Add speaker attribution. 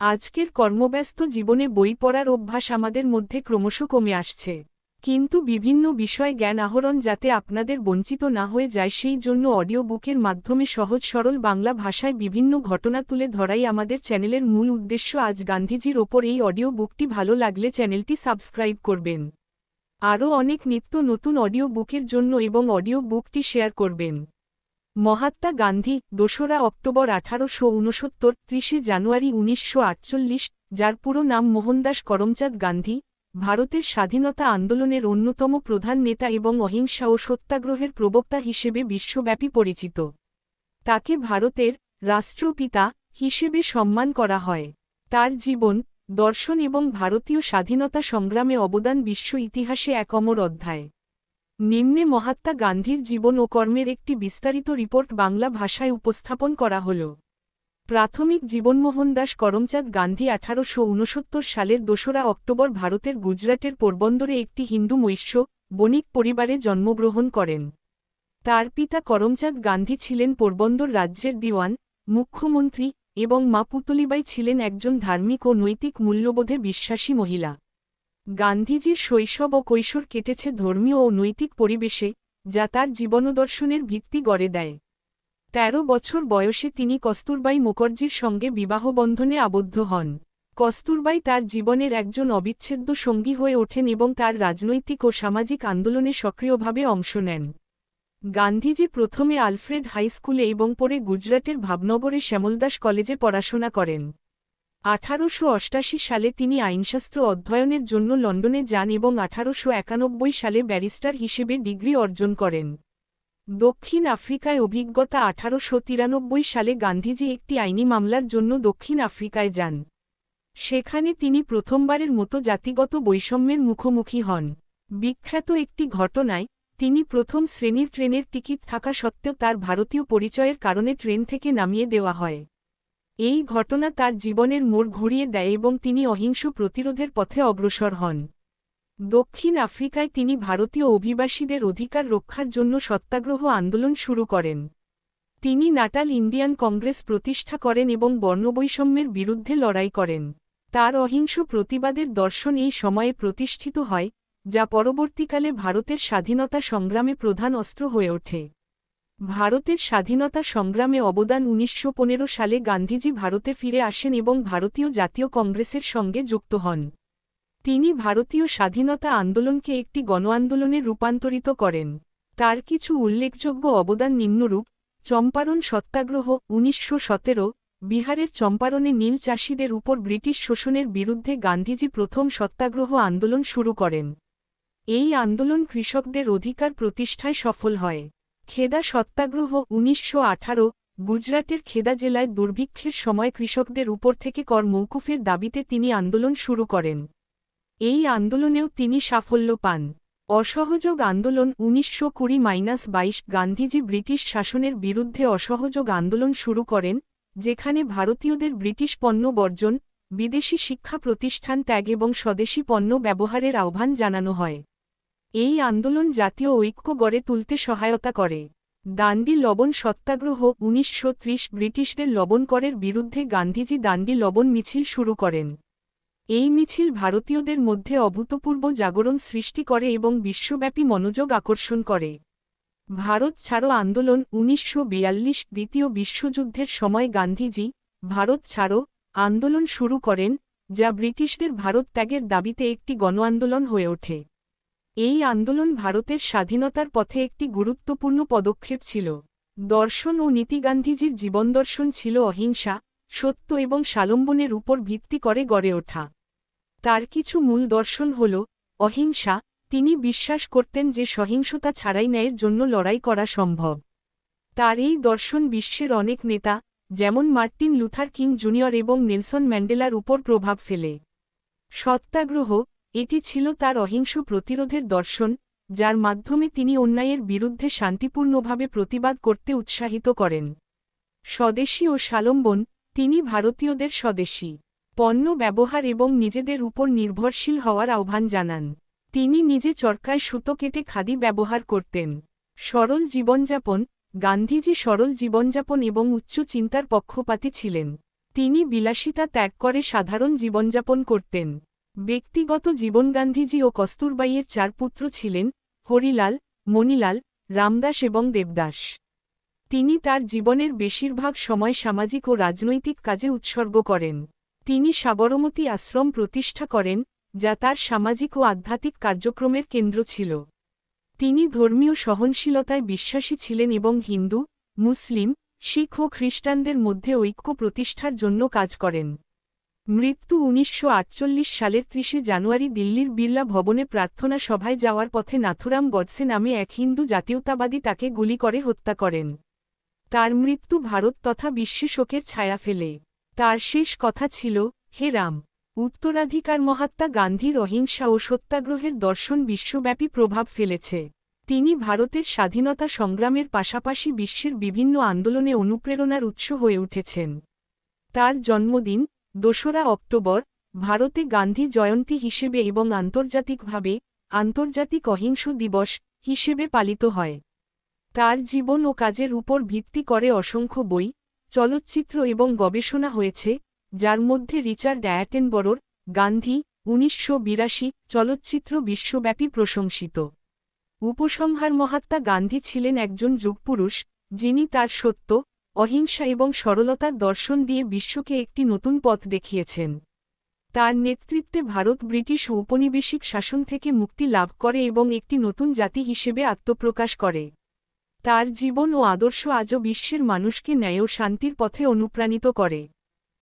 Speaker 1: আজকের কর্মব্যস্ত জীবনে বই পড়ার অভ্যাস আমাদের মধ্যে ক্রমশ কমে আসছে। কিন্তু বিভিন্ন বিষয় জ্ঞান আহরণ যাতে আপনাদের বঞ্চিত না হয়ে যায় সেই জন্য অডিও বুকের মাধ্যমে সহজ সরল বাংলা ভাষায় বিভিন্ন ঘটনা তুলে ধরাই আমাদের চ্যানেলের মূল উদ্দেশ্য আজ গান্ধীজির ওপর এই অডিও বুকটি ভালো লাগলে চ্যানেলটি সাবস্ক্রাইব করবেন। আরও অনেক নিত্য নতুন অডিও বুকের জন্য এবং অডিও বুকটি শেয়ার করবেন। মহাত্মা গান্ধী, দোসরা অক্টোবর আঠারোশো উনসত্তর ত্রিশে জানুয়ারি উনিশশো আটচল্লিশ, যার পুরো নাম মোহনদাস করমচাঁদ গান্ধী, ভারতের স্বাধীনতা আন্দোলনের অন্যতম প্রধান নেতা এবং অহিংসা ও সত্যাগ্রহের প্রবক্তা হিসেবে বিশ্বব্যাপী পরিচিত। তাকে ভারতের রাষ্ট্রপিতা হিসেবে সম্মান করা হয়। তার জীবন, দর্শন এবং ভারতীয় স্বাধীনতা সংগ্রামে অবদান বিশ্ব ইতিহাসে এক অমর অধ্যায়। নিম্নে মহাত্মা গান্ধীর জীবন ও কর্মের একটি বিস্তারিত রিপোর্ট বাংলা ভাষায় উপস্থাপন করা হল। প্রাথমিক জীবনমোহন দাস করমচাঁদ গান্ধী আঠারোশো উনসত্তর সালের দোসরা অক্টোবর ভারতের গুজরাটের পোরবন্দরে একটি হিন্দু মৈশ্য, বণিক পরিবারে জন্মগ্রহণ করেন। তার পিতা করমচাঁদ গান্ধী ছিলেন পোরবন্দর রাজ্যের দিওয়ান, মুখ্যমন্ত্রী এবং মা পুতলিবাই ছিলেন একজন ধার্মিক ও নৈতিক মূল্যবোধে বিশ্বাসী মহিলা। গান্ধীজির শৈশব ও কৈশোর কেটেছে ধর্মীয় ও নৈতিক পরিবেশে, যা তার জীবনদর্শনের ভিত্তি গড়ে দেয়। তেরো বছর বয়সে তিনি কস্তুরবাই মুখার্জির সঙ্গে বিবাহবন্ধনে আবদ্ধ হন। কস্তুরবাই তার জীবনের একজন অবিচ্ছেদ্য সঙ্গী হয়ে ওঠেন এবং তার রাজনৈতিক ও সামাজিক আন্দোলনে সক্রিয়ভাবে অংশ নেন। গান্ধীজি প্রথমে আলফ্রেড হাই স্কুলে এবং পরে গুজরাটের ভাবনগরে শ্যামলদাস কলেজে পড়াশোনা করেন। আঠারোশো অষ্টাশি সালে তিনি আইনশাস্ত্র অধ্যয়নের জন্য লন্ডনে যান এবং আঠারোশো একানব্বই সালে ব্যারিস্টার হিসেবে ডিগ্রি অর্জন করেন। দক্ষিণ আফ্রিকায় অভিজ্ঞতা আঠারোশো তিরানব্বই সালে গান্ধীজি একটি আইনি মামলার জন্য দক্ষিণ আফ্রিকায় যান। সেখানে তিনি প্রথমবারের মতো জাতিগত বৈষম্যের মুখোমুখি হন। বিখ্যাত একটি ঘটনায়, তিনি প্রথম শ্রেণির ট্রেনের টিকিট থাকা সত্ত্বেও তার ভারতীয় পরিচয়ের কারণে ট্রেন থেকে নামিয়ে দেওয়া হয়। এই ঘটনা তার জীবনের মোড় ঘুরিয়ে দেয় এবং তিনি অহিংস প্রতিরোধের পথে অগ্রসর হন। দক্ষিণ আফ্রিকায় তিনি ভারতীয় অভিবাসীদের অধিকার রক্ষার জন্য সত্যাগ্রহ আন্দোলন শুরু করেন। তিনি নাটাল ইন্ডিয়ান কংগ্রেস প্রতিষ্ঠা করেন এবং বর্ণবৈষম্যের বিরুদ্ধে লড়াই করেন। তার অহিংস প্রতিবাদের দর্শন এই সময়ে প্রতিষ্ঠিত হয়, যা পরবর্তীকালে ভারতের স্বাধীনতা সংগ্রামে প্রধান অস্ত্র হয়ে ওঠে। ভারতের স্বাধীনতা সংগ্রামে অবদান উনিশশো পনেরো সালে গান্ধীজি ভারতে ফিরে আসেন এবং ভারতীয় জাতীয় কংগ্রেসের সঙ্গে যুক্ত হন। তিনি ভারতীয় স্বাধীনতা আন্দোলনকে একটি গণ আন্দোলনে রূপান্তরিত করেন। তার কিছু উল্লেখযোগ্য অবদান নিম্নরূপ, চম্পারণ সত্যাগ্রহ উনিশশো সতেরো, বিহারের চম্পারণে নীল চাষিদের উপর ব্রিটিশ শোষণের বিরুদ্ধে গান্ধীজি প্রথম সত্যাগ্রহ আন্দোলন শুরু করেন। এই আন্দোলন কৃষকদের অধিকার প্রতিষ্ঠায় সফল হয়। খেদা সত্যাগ্রহ উনিশশো আঠারো, গুজরাটের খেদা জেলায় দুর্ভিক্ষের সময় কৃষকদের উপর থেকে কর মৌকুফের দাবিতে তিনি আন্দোলন শুরু করেন। এই আন্দোলনেও তিনি সাফল্য পান। অসহযোগ আন্দোলন উনিশশো কুড়ি মাইনাস বাইশ, গান্ধীজি ব্রিটিশ শাসনের বিরুদ্ধে অসহযোগ আন্দোলন শুরু করেন, যেখানে ভারতীয়দের ব্রিটিশ পণ্য বর্জন, বিদেশি শিক্ষা প্রতিষ্ঠান ত্যাগ এবং স্বদেশী পণ্য ব্যবহারের আহ্বান জানানো হয়। এই আন্দোলন জাতীয় ঐক্য গড়ে তুলতে সহায়তা করে। দান্ডি লবণ সত্যাগ্রহ উনিশশো ত্রিশ ব্রিটিশদের লবণ করের বিরুদ্ধে গান্ধীজি দান্ডি লবণ মিছিল শুরু করেন। এই মিছিল ভারতীয়দের মধ্যে অভূতপূর্ব জাগরণ সৃষ্টি করে এবং বিশ্বব্যাপী মনোযোগ আকর্ষণ করে। ভারত ছাড়ো আন্দোলন উনিশশো বিয়াল্লিশ দ্বিতীয় বিশ্বযুদ্ধের সময় গান্ধীজি, ভারত ছাড়ো আন্দোলন শুরু করেন, যা ব্রিটিশদের ভারত ত্যাগের দাবিতে একটি গণ আন্দোলন হয়ে ওঠে। এই আন্দোলন ভারতের স্বাধীনতার পথে একটি গুরুত্বপূর্ণ পদক্ষেপ ছিল। দর্শন ও নীতি গান্ধীজির জীবনদর্শন ছিল অহিংসা, সত্য এবং সালম্বনের উপর ভিত্তি করে গড়ে ওঠা। তার কিছু মূল দর্শন হল, অহিংসা, তিনি বিশ্বাস করতেন যে সহিংসতা ছাড়াই ন্যায়ের জন্য লড়াই করা সম্ভব। তার এই দর্শন বিশ্বের অনেক নেতা, যেমন মার্টিন লুথার কিং জুনিয়র এবং নেলসন ম্যান্ডেলার উপর প্রভাব ফেলে। সত্যাগ্রহ এটি ছিল তার অহিংস প্রতিরোধের দর্শন, যার মাধ্যমে তিনি অন্যায়ের বিরুদ্ধে শান্তিপূর্ণভাবে প্রতিবাদ করতে উৎসাহিত করেন। স্বদেশী ও সালম্বন, তিনি ভারতীয়দের স্বদেশী। পণ্য ব্যবহার এবং নিজেদের উপর নির্ভরশীল হওয়ার আহ্বান জানান। তিনি নিজে চরকায় সুতো কেটে খাদি ব্যবহার করতেন। সরল জীবনযাপন, গান্ধীজি সরল জীবনযাপন এবং উচ্চ চিন্তার পক্ষপাতী ছিলেন। তিনি বিলাসিতা ত্যাগ করে সাধারণ জীবনযাপন করতেন। ব্যক্তিগত জীবন গান্ধীজি ও কস্তুরবাইয়ের চার পুত্র ছিলেন হরিলাল, মণিলাল, রামদাস এবং দেবদাস। তিনি তার জীবনের বেশিরভাগ সময় সামাজিক ও রাজনৈতিক কাজে উৎসর্গ করেন। তিনি সাবরমতী আশ্রম প্রতিষ্ঠা করেন, যা তার সামাজিক ও আধ্যাত্মিক কার্যক্রমের কেন্দ্র ছিল। তিনি ধর্মীয় সহনশীলতায় বিশ্বাসী ছিলেন এবং হিন্দু, মুসলিম, শিখ ও খ্রিস্টানদের মধ্যে ঐক্য প্রতিষ্ঠার জন্য কাজ করেন। মৃত্যু উনিশশো আটচল্লিশ সালের ত্রিশে জানুয়ারি দিল্লির বিড়লা ভবনে প্রার্থনা সভায় যাওয়ার পথে নাথুরাম গডসে নামে এক হিন্দু জাতীয়তাবাদী তাকে গুলি করে, হত্যা করেন। তার মৃত্যু ভারত তথা বিশ্বে শোকের ছায়া ফেলে। তার শেষ কথা ছিল, হে রাম, উত্তরাধিকার মহাত্মা গান্ধীর অহিংসা ও সত্যাগ্রহের দর্শন বিশ্বব্যাপী প্রভাব ফেলেছে। তিনি ভারতের স্বাধীনতা সংগ্রামের পাশাপাশি বিশ্বের বিভিন্ন আন্দোলনে অনুপ্রেরণার উৎস হয়ে উঠেছেন। তার জন্মদিন দোসরা অক্টোবর, ভারতে গান্ধী জয়ন্তী হিসেবে এবং আন্তর্জাতিকভাবে আন্তর্জাতিক অহিংস দিবস হিসেবে পালিত হয়। তার জীবন ও কাজের উপর ভিত্তি করে অসংখ্য বই, চলচ্চিত্র এবং গবেষণা হয়েছে, যার মধ্যে রিচার্ড অ্যাটেনবরোর গান্ধী উনিশশো বিরাশি চলচ্চিত্র বিশ্বব্যাপী প্রশংসিত। উপসংহার মহাত্মা গান্ধী ছিলেন একজন যুগপুরুষ, যিনি তার সত্য অহিংসা এবং সরলতার দর্শন দিয়ে বিশ্বকে একটি নতুন পথ দেখিয়েছেন। তার নেতৃত্বে ভারত ব্রিটিশ ঔপনিবেশিক শাসন থেকে মুক্তি লাভ করে এবং একটি নতুন জাতি হিসেবে আত্মপ্রকাশ করে। তার জীবন ও আদর্শ আজও বিশ্বের মানুষকে ন্যায় ও শান্তির পথে অনুপ্রাণিত করে।